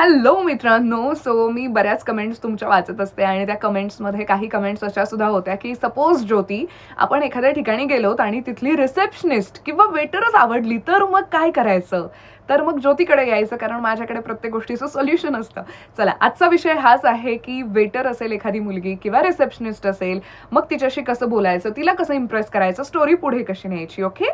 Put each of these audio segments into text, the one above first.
Hello मित्रांनो so मी बऱ्याच comments तुमच्या वाचत असते आणि त्या कमेंट्समध्ये काही कमेंट्स अशा सुद्धा होत्या की सपोज ज्योती आपण एखाद्या ठिकाणी गेलोत आणि तिथली रिसेप्शनिस्ट किंवा वेटरच आवडली तर मग काय करायचं? तर मग ज्योतीकडे यायचं कारण माझ्याकडे प्रत्येक गोष्टीचं सोल्युशन असतं. चला आजचा विषय हाच आहे की वेटर असेल एखादी मुलगी किंवा रिसेप्शनिस्ट असेल मग तिच्याशी कसं बोलायचं तिला कसं इम्प्रेस करायचं स्टोरी पुढे कशी न्यायची ओके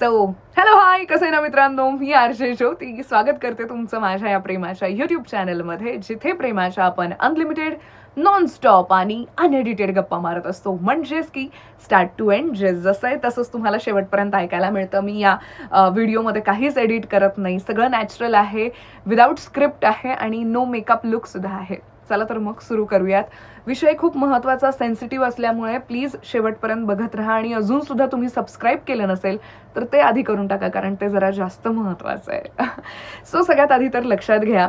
सो हॅलो हाय कसं आहे ना मित्रांनो? मी आरजे ज्योती. स्वागत करते तुमचं माझ्या या प्रेमाच्या युट्यूब चॅनलमध्ये जिथे प्रेमाच्या आपण अनलिमिटेड नॉनस्टॉप आणि अनएडिटेड गप्पा मारत असतो. म्हणजेच की स्टार्ट टू एंड जे जसं आहे तसंच तुम्हाला शेवटपर्यंत ऐकायला मिळतं. मी या व्हिडिओमध्ये काहीच एडिट करत नाही. सगळं नॅचरल आहे विदाऊट स्क्रिप्ट आहे आणि नो मेकअप लुकसुद्धा आहे. चला तर मग सुरू करूयात. विषय खूप महत्त्वाचा सेन्सिटिव्ह असल्यामुळे प्लीज शेवटपर्यंत बघत राहा आणि अजून सुद्धा तुम्ही सबस्क्राईब केलं नसेल तर ते आधी करून टाका कारण ते जरा जास्त महत्त्वाचं आहे. सो सगळ्यात आधी तर लक्षात घ्या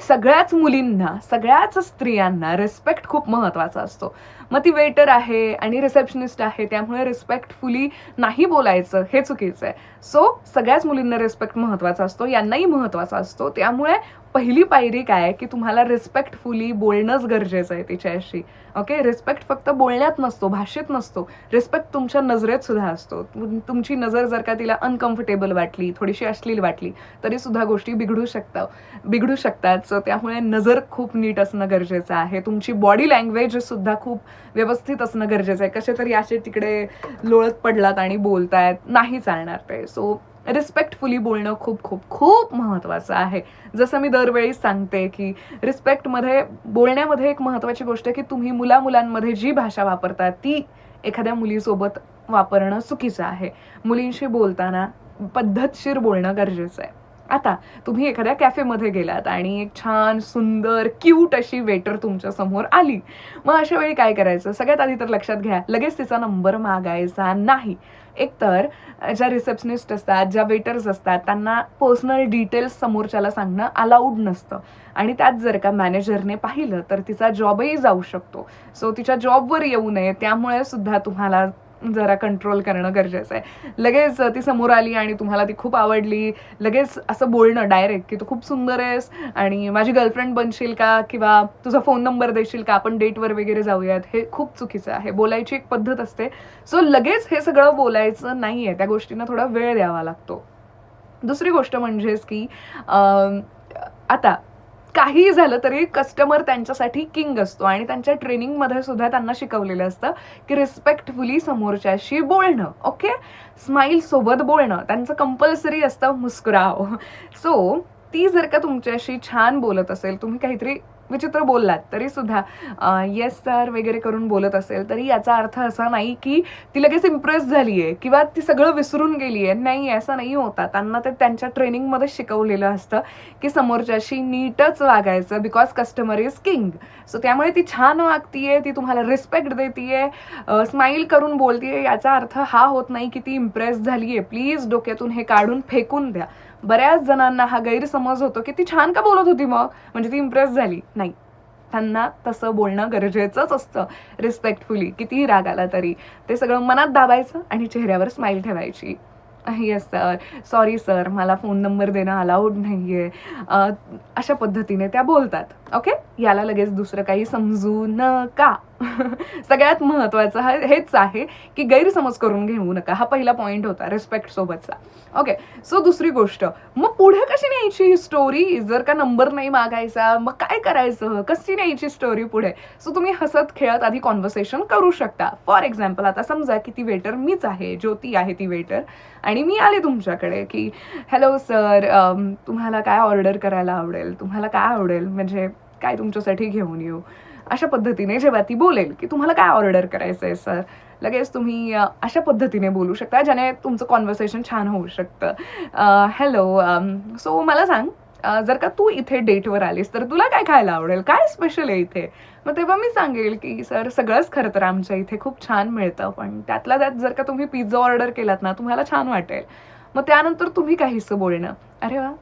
सगळ्याच मुलींना सगळ्याच स्त्रियांना रिस्पेक्ट खूप महत्त्वाचा असतो. मग ती वेटर आहे आणि रिसेप्शनिस्ट आहे त्यामुळे रिस्पेक्टफुली नाही बोलायचं हे चुकीचं आहे. सो सगळ्याच मुलींना रिस्पेक्ट महत्त्वाचा असतो यांनाही महत्त्वाचा असतो त्यामुळे पहिली पायरी काय? आहे की तुम्हाला रिस्पेक्टफुली बोलणंच गरजेचं आहे तिच्याशी. ओके रिस्पेक्ट फक्त बोलण्यात नसतो भाषेत नसतो. रिस्पेक्ट तुमच्या नजरेत सुद्धा असतो. तुमची नजर जर का तिला अनकम्फर्टेबल वाटली थोडीशी अश्लील वाटली तरी सुद्धा गोष्टी बिघडू शकतात बिघडू शकतात. सो त्यामुळे नजर खूप नीट असणं गरजेचं आहे. तुमची बॉडी लँग्वेज सुद्धा खूप व्यवस्थित असणं गरजेचं आहे. कसे तरी असे तिकडे लोळत पडलात आणि बोलतायत नाही चालणार ते. सो रिस्पेक्टफुली बोलणं खूप खूप खूप महत्त्वाचं आहे. जसं मी दरवेळी सांगते की रिस्पेक्टमध्ये बोलण्यामध्ये एक महत्त्वाची गोष्ट आहे की तुम्ही मुला मुलांमध्ये जी भाषा वापरता ती एखाद्या मुलीसोबत वापरणं चुकीचं आहे. मुलींशी बोलताना पद्धतशीर बोलणं गरजेचं आहे. आता तुम्ही एखाद्या कॅफेमध्ये गेलात आणि एक छान सुंदर क्यूट अशी वेटर तुमच्यासमोर आली. मग अशा वेळी काय करायचं? सगळ्यात आधी तर लक्षात घ्या लगेच तिचा नंबर मागायचा नाही. एकतर ज्या रिसेप्शनिस्ट असतात ज्या वेटर्स असतात त्यांना पर्सनल डिटेल्स समोरच्याला सांगणं अलाउड नसतं. आणि त्यात जर का मॅनेजरने पाहिलं तर तिचा जॉबही जाऊ शकतो. सो तिच्या जॉबवर येऊ नये त्यामुळे सुद्धा तुम्हाला जरा कंट्रोल करणं गरजेचं आहे. लगेच ती समोर आली आणि तुम्हाला ती खूप आवडली. लगेच असं बोलणं डायरेक्ट की तू खूप सुंदर आहेस आणि माझी गर्लफ्रेंड बनशील का किंवा तुझा फोन नंबर देशील का? आपण डेटवर वगैरे जाऊयात. हे खूप चुकीचं आहे. बोलायची एक पद्धत असते. सो लगेच हे सगळं बोलायचं नाही आहे त्या गोष्टींना थोडा वेळ द्यावा लागतो. दुसरी गोष्ट म्हणजेच की आता काहीही झालं तरी कस्टमर त्यांच्यासाठी किंग असतो. आणि त्यांच्या ट्रेनिंगमध्ये सुद्धा त्यांना शिकवलेलं असतं की रिस्पेक्टफुली समोरच्याशी बोलणं ओके स्माईल सोबत बोलणं त्यांचं कंपल्सरी असतं मुस्कुराव. सो ती जर का तुमच्याशी छान बोलत असेल तुम्ही काहीतरी विचित्र बोललात तरी सुद्धा येस सर वगैरे करून बोलत असेल तरी याचा अर्थ असा नाही की ती लगेच इम्प्रेस झाली आहे किंवा ती सगळं विसरून गेली आहे नाही असं नाही होता. त्यांना ते त्यांच्या ट्रेनिंगमध्ये शिकवलेलं असतं की समोरच्याशी नीटच वागायचं because customer is king so त्यामुळे ती छान वागतीये ती तुम्हाला रिस्पेक्ट देतीये स्माईल करून बोलतीये. याचा अर्थ हा होत नाही की ती इम्प्रेस झाली आहे प्लीज डोक्यातून हे काढून फेकून द्या. बऱ्याच जणांना हा गैरसमज होतो की ती छान का बोलत होती मग? म्हणजे ती इम्प्रेस झाली. नाही. त्यांना तसं बोलणं गरजेचंच असतं. रिस्पेक्टफुली कितीही राग आला तरी. ते सगळं मनात दाबायचं आणि चेहऱ्यावर स्माईल ठेवायची. येस सर सॉरी सर मला फोन नंबर देणं अलाउड नाही आहे अशा पद्धतीने त्या बोलतात. ओके याला लगेच दुसरं काही समजू नका. सगळ्यात महत्त्वाचं हा हेच आहे की गैरसमज करून घेऊ नका. हा पहिला पॉईंट होता रिस्पेक्ट सोबतचा. ओके सो दुसरी गोष्ट. मग पुढे कशी न्यायची ही स्टोरी जर का नंबर नाही मागायचा मग काय करायचं? कशी न्यायची स्टोरी पुढे? सो तुम्ही हसत खेळत आधी कॉन्व्हर्सेशन करू शकता. फॉर एक्झाम्पल आता समजा की ती वेटर मीच आहे ज्योती आहे ती वेटर आणि मी आले तुमच्याकडे की हॅलो सर um, तुम्हाला काय ऑर्डर करायला आवडेल? तुम्हाला काय आवडेल? म्हणजे काय तुमच्यासाठी घेऊन येऊ? अशा पद्धतीने जेव्हा ती बोलेल की तुम्हाला काय ऑर्डर करायचं आहे सर लगेच तुम्ही अशा पद्धतीने बोलू शकता ज्याने तुमचं कॉन्व्हर्सेशन छान होऊ शकतं. हॅलो सो um, मला सांग जर का तू इथे डेटवर आलीस तर तुला काय खायला आवडेल? काय स्पेशल आहे इथे? मग तेव्हा मी सांगेल की सर सगळंच खरं तर आमच्या इथे खूप छान मिळतं पण त्यातल्या त्यात जर का तुम्ही पिझ्झा ऑर्डर केलात ना तुम्हाला छान वाटेल. मग त्यानंतर तुम्ही काहीसं बोलणं. अरे वा!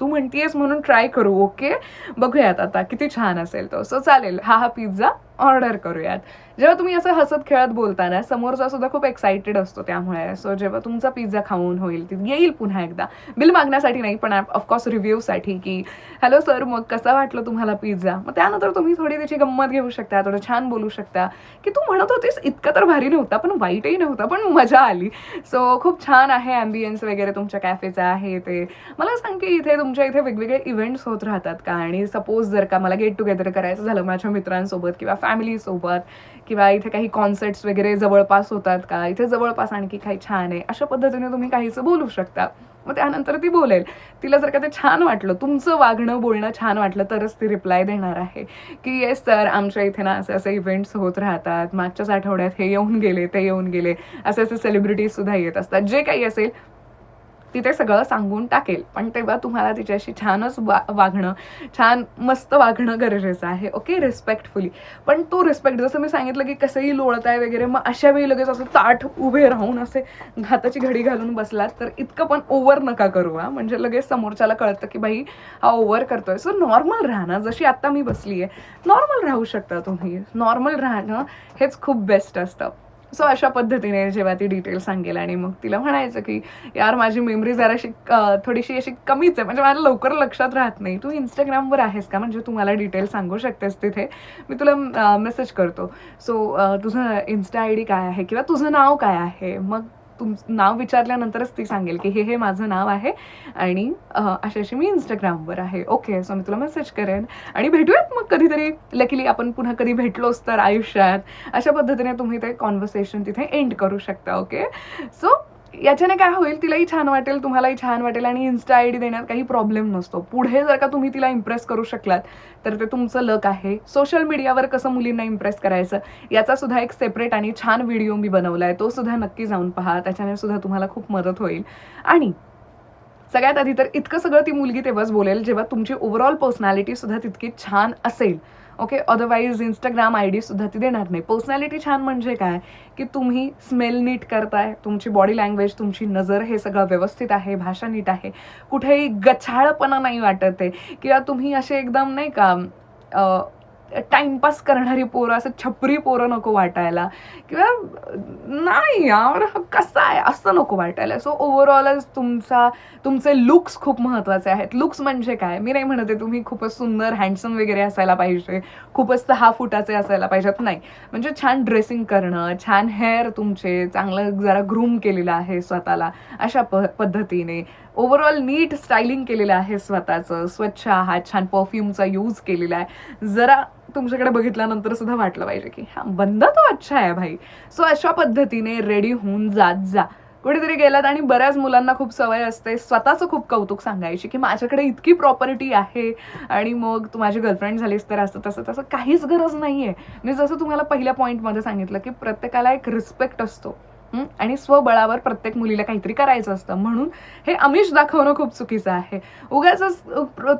तू म्हणतीयस म्हणून ट्राय करू ओके बघूयात आता किती छान असेल तो. सो चालेल हा हा पिझ्झा ऑर्डर करूयात. जेव्हा तुम्ही असं हसत खेळत बोलताना समोरचा सुद्धा खूप एक्सायटेड असतो त्यामुळे. सो जेव्हा तुमचा पिझ्झा खाऊन होईल ती येईल पुन्हा एकदा. बिल मागण्यासाठी नाही पण ऑफकोर्स रिव्ह्यूसाठी की हॅलो सर मग कसा वाटलं तुम्हाला पिझ्झा मग त्यानंतर तुम्ही थोडी त्याची गंमत घेऊ शकता थोडं छान बोलू शकता. की तू म्हणत होतीस इतका तर भारी नव्हता पण वाईटही नव्हता पण मजा आली. सो खूप छान आहे ॲम्बियन्स वगैरे तुमच्या कॅफेचं आहे ते. मला सांग की इथे तुमच्या इथे वेगवेगळे इव्हेंट्स होत राहतात का? आणि सपोज जर का मला गेट टुगेदर करायचं झालं माझ्या मित्रांसोबत किंवा फॅमिलीसोबत किंवा इथे काही कॉन्सर्ट्स वगैरे जवळपास होतात का? इथे जवळपास आणखी काही छान आहे. अशा पद्धतीने तुम्ही काहीचं बोलू शकता. मग त्यानंतर ती बोलेल. तिला जर का ते छान वाटलं तुमचं वागणं बोलणं छान वाटलं तरच ती रिप्लाय देणार आहे. की येस सर आमच्या इथे ना असे असे इव्हेंट्स होत राहतात. मागच्याच आठवड्यात हे येऊन गेले ते येऊन गेले. असे असे सेलिब्रिटीजसुद्धा येत असतात. जे काही असेल तिथे सगळं सांगून टाकेल. पण तेव्हा तुम्हाला तिच्याशी छानच वा वागणं छान मस्त वागणं गरजेचं आहे. ओके? रिस्पेक्टफुली पण तो रिस्पेक्ट जसं मी सांगितलं की कसंही लोळत आहे वगैरे मग अशा वेळी लगेच असं ताठ उभे राहून असे घाताची घडी घालून बसलात तर इतकं पण ओव्हर नका करू हा. म्हणजे लगेच समोरच्याला कळतं की बाई हा ओव्हर करतोय. सो नॉर्मल राहणं जशी आत्ता मी बसली आहे नॉर्मल राहू शकता तुम्ही. नॉर्मल राहणं हेच खूप बेस्ट असतं. सो अशा पद्धतीने जेव्हा ती डिटेल सांगेल आणि मग तिला म्हणायचं की यार माझी मेमरी जराशी थोडीशी अशी कमीच आहे. म्हणजे मला लवकर लक्षात राहत नाही. तू इंस्टाग्रामवर आहेस का? म्हणजे तू मला डिटेल सांगू शकतेस तिथे. मी तुला मेसेज करतो. सो तुझं इन्स्टा आय डी काय आहे? किंवा तुझं नाव काय आहे? मग तुम नाव विचारल्यानंतरच ती सांगेल की हे हे माझं नाव आहे आणि अशा अशी अशी मी इंस्टाग्रामवर आहे. ओके सो मी तुला मेसेज करेन. आणि भेटूयात मग कधीतरी. लकीली आपण पुन्हा कधी भेटलोच तर आयुष्यात. अशा पद्धतीने तुम्ही ते कॉन्व्हर्सेशन तिथे एंड करू शकता ओके सो याच्याने काय होईल तिलाही छान वाटेल तुम्हालाही छान वाटेल आणि इन्स्टा आय डी देण्यात काही प्रॉब्लेम नसतो. पुढे जर का तुम्ही तिला इम्प्रेस करू शकलात तर ते तुमचं लक आहे. सोशल मीडियावर कसं मुलींना इम्प्रेस करायचं याचा सुद्धा एक सेपरेट आणि छान व्हिडिओ मी बनवला आहे तो सुद्धा नक्की जाऊन पहा. त्याच्याने सुद्धा तुम्हाला खूप मदत होईल. आणि सगळ्यात आधी तर इतकं सगळं ती मुलगी तेव्हाच बोलेल जेव्हा तुमची ओव्हरऑल पर्सनॅलिटी सुद्धा तितकी छान असेल. Okay otherwise Instagram I D सुद्धा ती देणार नाही. पर्सनॅलिटी छान म्हणजे काय? की तुम्ही स्मेल नीट करताय तुमची बॉडी लँग्वेज तुमची नजर हे सगळं व्यवस्थित आहे भाषा नीट आहे. कुठेही गछाळपणा नाही वाटत आहे. किंवा तुम्ही असे एकदम नाही का टाइमपास करणारी पोरं असं छपरी पोरं नको वाटायला. किंवा नाही यार हा कसा आहे? असं नको वाटायला. सो ओव्हरऑलच तुमचा तुमचे लुक्स खूप महत्त्वाचे आहेत. लुक्स म्हणजे काय? मी नाही म्हणते तुम्ही खूपच सुंदर हँडसम वगैरे असायला पाहिजे. खूपच सहा फुटाचे असायला पाहिजेत. नाही. म्हणजे छान ड्रेसिंग करणं छान हेअर तुमचे चांगलं जरा ग्रूम केलेलं आहे स्वतःला अशा प पद्धतीने. ओव्हरऑल नीट स्टायलिंग केलेलं आहे स्वतःचं. स्वच्छ आहात छान परफ्यूमचा यूज केलेला आहे. जरा तुमच्याकडे बघितल्यानंतर सुद्धा वाटलं पाहिजे की हा बंद तो अच्छा आहे भाई. सो अशा पद्धतीने रेडी होऊन जात जा. कुठेतरी गेलात आणि बऱ्याच मुलांना खूप सवय असते स्वतःचं खूप कौतुक सांगायची की माझ्याकडे इतकी प्रॉपर्टी आहे आणि मग तू माझी गर्लफ्रेंड झालीस तर असं तसं तसं काहीच गरज नाही आहे मी जसं तुम्हाला पहिल्या पॉईंटमध्ये सांगितलं की प्रत्येकाला एक रिस्पेक्ट असतो. आणि स्वबळावर प्रत्येक मुलीला काहीतरी करायचं असतं. म्हणून हे आमिष दाखवणं खूप चुकीचं आहे. उगाच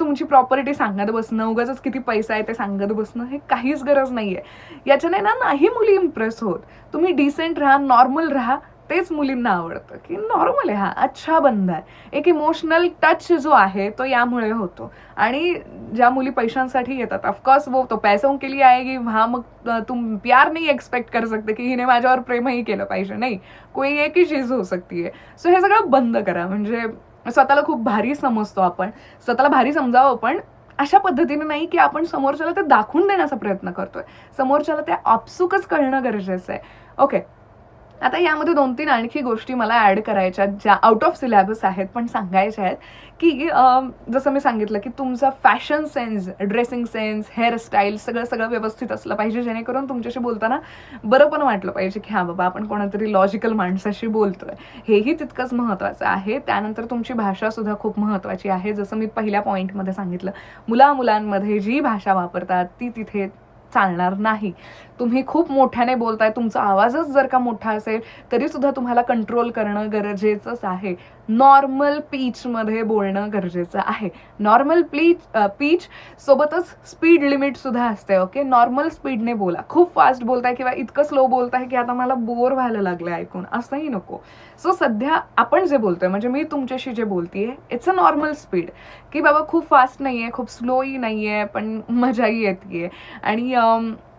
तुमची प्रॉपर्टी सांगत बसणं उगाच किती पैसा आहे ते सांगत बसणं हे काहीच गरज नाहीये. याच्याने ना नाही मुली इम्प्रेस होत. तुम्ही डिसेंट राहा नॉर्मल राहा तेच मुलींना आवडतं की नॉर्मल आहे हा अच्छा बंद आहे. एक इमोशनल टच जो आहे तो यामुळे होतो. आणि ज्या मुली पैशांसाठी येतात ऑफकोर्स वो तो पैसों के लिए आएगी हा मग तुम प्यार नाही एक्सपेक्ट कर सकते की हिने माझ्यावर प्रेमही केलं पाहिजे. नाही कोई एक ही चीज हो सकती आहे. सो हे सगळं बंद करा. म्हणजे स्वतःला खूप भारी समजतो आपण. स्वतःला भारी समजावं पण अशा पद्धतीने नाही की आपण समोरच्याला ते दाखवून देण्याचा प्रयत्न करतोय. समोरच्याला ते आपसुकच कळणं गरजेचं आहे. ओके आता यामध्ये दोन तीन आणखी गोष्टी मला ॲड करायच्या ज्या आउट ऑफ सिलेबस आहेत पण सांगायच्या आहेत. की जसं मी सांगितलं की तुमचा fashion sense dressing sense hairstyle सगळं सगळं व्यवस्थित असलं पाहिजे जेणेकरून तुमच्याशी बोलताना बरं पण वाटलं पाहिजे की हां बाबा आपण कोणातरी लॉजिकल माणसाशी बोलतोय. हेही तितकंच महत्त्वाचं आहे. त्यानंतर तुमची भाषासुद्धा खूप महत्त्वाची आहे. जसं मी पहिल्या पॉईंटमध्ये सांगितलं मुला मुलांमध्ये जी भाषा वापरतात ती तिथे चालणार नाही. तुम्ही खूप मोठ्याने बोलताय तुमचा आवाजच जर का मोठा असेल तरी सुद्धा तुम्हाला कंट्रोल करणं गरजेचंच आहे. नॉर्मल पीचमध्ये बोलणं गरजेचं आहे. नॉर्मल प्लीच पीच सोबतच स्पीड लिमिट सुद्धा असते ओके नॉर्मल स्पीडने बोला. खूप फास्ट बोलताय किंवा इतकं स्लो बोलताय की आता मला बोर व्हायला लागलं ऐकून. असंही नको. सो सध्या आपण जे बोलतोय म्हणजे मी तुमच्याशी जे बोलतीये इट्स अ नॉर्मल स्पीड की बाबा खूप फास्ट नाही आहे खूप स्लोही नाही आहे पण मजाही येते आणि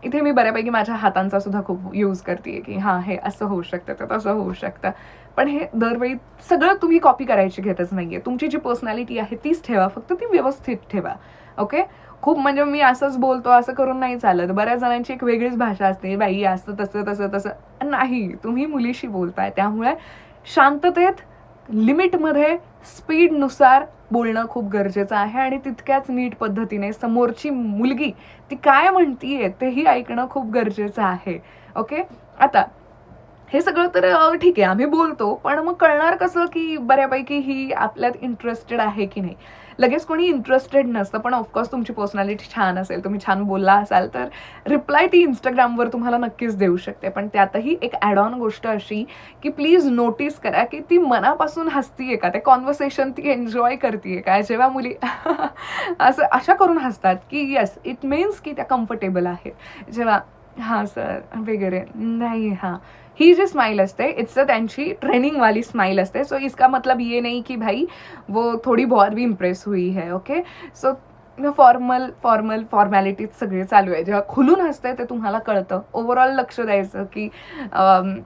इथे मी बऱ्यापैकी माझ्या हातांचा सुद्धा खूप यूज करते की हां हे असं होऊ शकतं तर तसं होऊ शकतं. पण हे दरवेळी सगळं तुम्ही कॉपी करायची घेतच नाहीये. तुमची जी पर्सनॅलिटी आहे तीच ठेवा फक्त ती व्यवस्थित ठेवा. ओके खूप म्हणजे मी असंच बोलतो असं करून नाही चालत. बऱ्याच जणांची एक वेगळीच भाषा असते बाई असं तसं तसं तसं. नाही तुम्ही मुलीशी बोलताय त्यामुळे शांततेत लिमिटमध्ये स्पीडनुसार बोलणं खूप गरजेचं आहे आणि तितक्याच नीट पद्धतीने समोरची मुलगी ती काय म्हणतीये तेही ऐकणं खूप गरजेचं आहे. ओके? आता हे सगळं तर ठीक आहे आम्ही बोलतो. पण मग कळणार कसं की बऱ्यापैकी ही आपल्यात इंटरेस्टेड आहे की नाही? लगेच कोणी इंटरेस्टेड नसतं पण ऑफकोर्स तुमची पर्सनॅलिटी छान असेल तुम्ही छान बोलला असाल तर रिप्लाय ती इंस्टाग्रामवर तुम्हाला नक्कीच देऊ शकते. पण त्यातही एक ॲड ऑन गोष्ट अशी की प्लीज नोटीस करा की ती मनापासून हसतीये का? ते कॉन्व्हर्सेशन ती एन्जॉय करते का? जेव्हा मुली असं अशा करून हसतात की येस इट मीन्स की त्या कम्फर्टेबल आहेत. जेव्हा हां सर वगैरे नाही हां. ही जी स्माइल असते. इट्स त्यांची ट्रेनिंग वाली स्माइल असते. सो इसका मतलब ये नहीं कि भाई वो थोड़ी बहुत भी इम्प्रेस हुई है okay so formal formal formalities सगळे चालू आहे. जेव्हा खुलून हसते ते तुम्हाला कळतं. ओव्हरऑल लक्ष द्यायचं की um,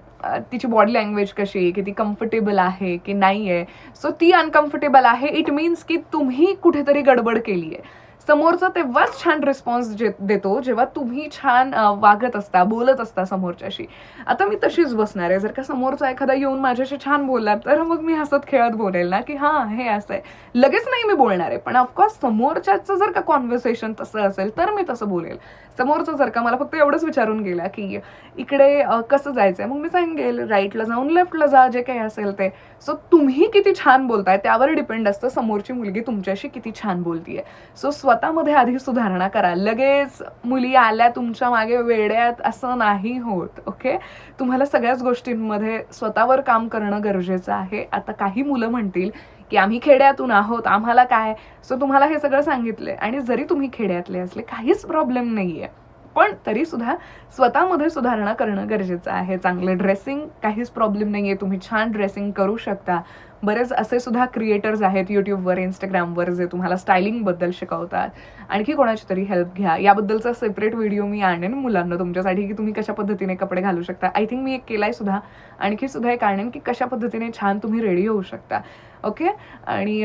तिची बॉडी लँग्वेज कशी आहे की ती कम्फर्टेबल आहे की नाही आहे. सो ती अनकम्फर्टेबल आहे. इट मीन्स की तुम्ही कुठेतरी गडबड केली आहे समोरचा तेव्हाच छान रिस्पॉन्स जे देतो जेव्हा तुम्ही छान वागत असता बोलत असता समोरच्याशी. आता मी तशीच बसणार आहे. जर का समोरचा एखादा येऊन माझ्याशी छान बोलला तर मग मी हसत खेळत बोलेल ना की हां हे असं आहे. लगेच नाही मी बोलणार आहे पण ऑफकोर्स समोरच्याचं जर का कॉन्व्हर्सेशन तसं असेल तर मी तसं बोलेल. समोरचं जर का मला फक्त एवढंच विचारून गेला की इकडे कसं कसं जायचंय मग मी सांगेल राईटला जाऊन लेफ्टला जा जे काही असेल ते. सो तुम्ही किती छान बोलताय त्यावर डिपेंड असतं समोरची मुलगी तुमच्याशी किती छान बोलतीये. सो स्वतःमध्ये आधी सुधारणा करा. लगेच मुली आल्या तुमच्या मागे वेड्यात असं नाही होत ओके तुम्हाला सगळ्याच गोष्टींमध्ये स्वतःवर काम करणं गरजेचं आहे. आता काही मुलं म्हणतील की आम्ही खेड्यातून आहोत आम्हाला काय? सो तुम्हाला हे सगळं सांगितलंय. आणि जरी तुम्ही खेड्यातले असले काहीच प्रॉब्लेम नाही आहे पण तरीसुद्धा स्वतःमध्ये सुधारणा करणं गरजेचं आहे. चांगलं ड्रेसिंग काहीच प्रॉब्लेम नाही आहे तुम्ही छान ड्रेसिंग करू शकता. बरेच असे सुद्धा क्रिएटर्स आहेत युट्यूबवर इंस्टाग्रामवर जे तुम्हाला स्टायलिंगबद्दल शिकवतात. आणखी कोणाची तरी हेल्प घ्या. याबद्दलचा सेपरेट व्हिडिओ मी आणेन मुलांना तुमच्यासाठी की तुम्ही कशा पद्धतीने कपडे घालू शकता. आय थिंक मी एक केलाय सुद्धा. आणखी सुद्धा एक आणेन की कशा पद्धतीने छान तुम्ही रेडी होऊ शकता. ओके आणि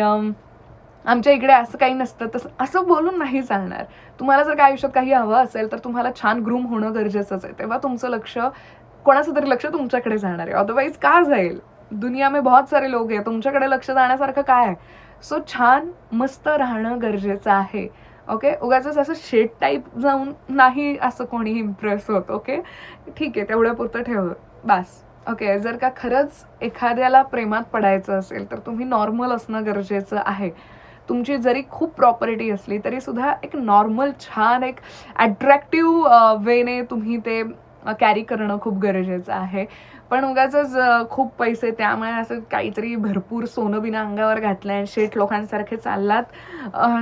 आमच्या इकडे असं काही नसतं तसं असं बोलून नाही चालणार. तुम्हाला जर काय आयुष्यात काही हवं असेल तर तुम्हाला छान ग्रूम होणं गरजेचंच आहे. तेव्हा तुमचं लक्ष कोणाचं तरी लक्ष तुमच्याकडे जाणार आहे. अदरवाईज का जाईल? दुनिया में बहुत सारे लोक आहे तुमच्याकडे लक्ष जाण्यासारखं काय आहे? सो छान मस्त राहणं गरजेचं आहे. ओके उगाच असं शेट टाईप जाऊन नाही असं कोणी इम्प्रेस होत. ओके ठीक आहे तेवढ्या पुरतं ठेव. बास. ओके जर का खरंच एखाद्याला प्रेमात पडायचं असेल तर तुम्ही नॉर्मल असणं गरजेचं आहे. तुमची जरी खूप प्रॉपर्टी असली तरी सुद्धा एक नॉर्मल छान एक ॲट्रॅक्टिव्ह वेने तुम्ही ते कॅरी करणं खूप गरजेचं आहे. पण उगाच खूप पैसे त्यामुळे असं काहीतरी भरपूर सोनं बिना अंगावर घातलं आहे शेठ लोकांसारखे चाललात.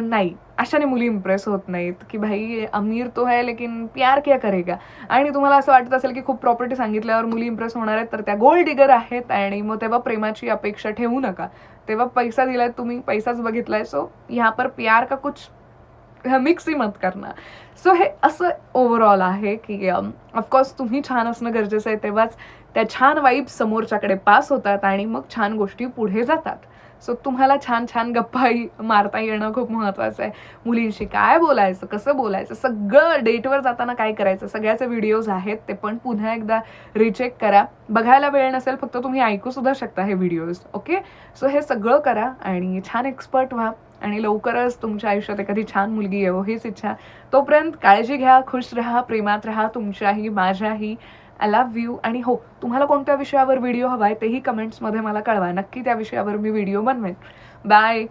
नाही. अशाने मुली इम्प्रेस होत नाहीत की भाई अमीर तो है लेकिन प्यार क्या करेगा? आणि तुम्हाला असं वाटत असेल की खूप प्रॉपर्टी सांगितल्यावर मुली इम्प्रेस होणार आहेत तर त्या गोल्ड डिगर आहेत आणि मग तेव्हा प्रेमाची अपेक्षा ठेवू नका. तेव्हा पैसा दिलाय तुम्ही पैसाच बघितलाय सो ह्या पर प्यार का कुछ? मिक्स ही मत करना सो हे असं ओव्हरऑल आहे की ऑफकोर्स तुम्ही छान असणं गरजेचं आहे तेव्हाच त्या छान वाईब समोरच्याकडे पास होतात आणि मग छान गोष्टी पुढे जातात. सो तुम्हाला छान छान गप्पाही मारता येणं खूप महत्त्वाचं आहे. मुलींशी काय बोलायचं कसं बोलायचं सगळं डेटवर जाताना काय करायचं सगळ्याचे व्हिडिओज आहेत ते पण पुन्हा एकदा रिचेक करा. बघायला वेळ नसेल फक्त तुम्ही ऐकू सुद्धा शकता हे व्हिडिओज ओके सो हे सगळं करा आणि छान एक्सपर्ट व्हा आणि लवकरच तुमच्या आयुष्यात एखादी छान मुलगी येवो हीच इच्छा. तोपर्यंत काळजी घ्या खुश राहा प्रेमात राहा तुमच्याही माझ्याही. आय लव्ह यू आणि हो तुम्हाला कोणत्या विषयावर व्हिडिओ हवा आहे तेही कमेंट्समध्ये मला कळवा. नक्की त्या विषयावर मी व्हिडिओ बनवेन. बाय